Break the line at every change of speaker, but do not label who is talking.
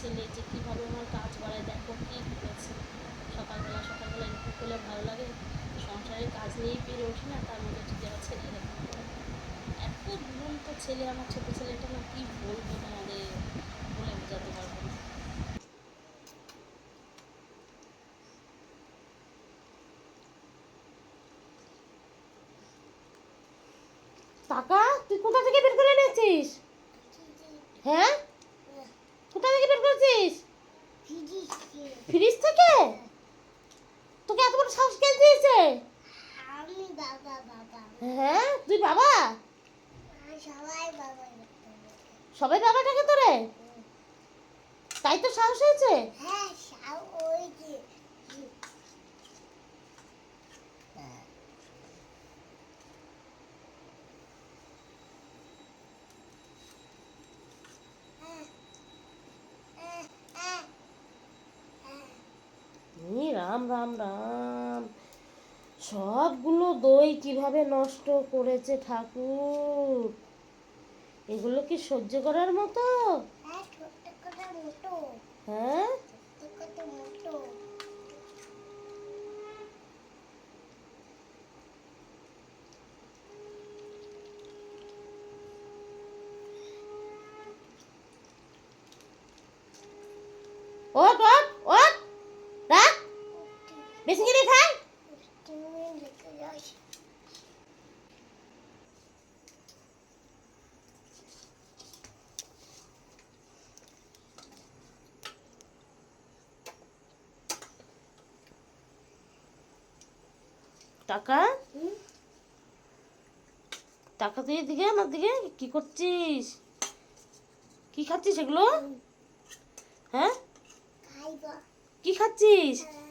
ছেলে যে কীভাবে আমার কাজ বাড়ায় দেখো কী করেছে সকালবেলা সকালবেলা একটু করলে ভালো লাগে। সংসারের কাজ নিয়েই পেরে ওঠি না তার মধ্যে যদি আমার ছেলে এরকম করে। এত দুরন্ত ছেলে আমার ছোটো ছেলেটা না কী বলব তোমাদের? বলে বোঝাতে পারব না।
টাকা তুই কোথা থেকে বের করে এনেছিস? হ্যাঁ কোথা থেকে বের করেছিস ফ্রিজ থেকে তোকে এত বড় সাহস কে দিয়েছে
আমি বাবা বাবা।
হ্যাঁ তুই বাবা?
সবাই বাবা
সবাই বাবা ডাকে তোরে? তাই তো সাহস হয়েছে?
হ্যাঁ ওই যে
রাম রাম রাম। সবগুলো দই কীভাবে নষ্ট করেছে ঠাকুর? এগুলো কি সহ্য করার মতো?
হ্যাঁ
ওট ওট ওট রাখ। বেশি করে
লিখে
টাকা টাকা তুই দিকে আমার দিকে? কি করছিস? কি খাচ্ছিস এগুলো? হ্যাঁ? কি খাচ্ছিস? হ্যাঁ।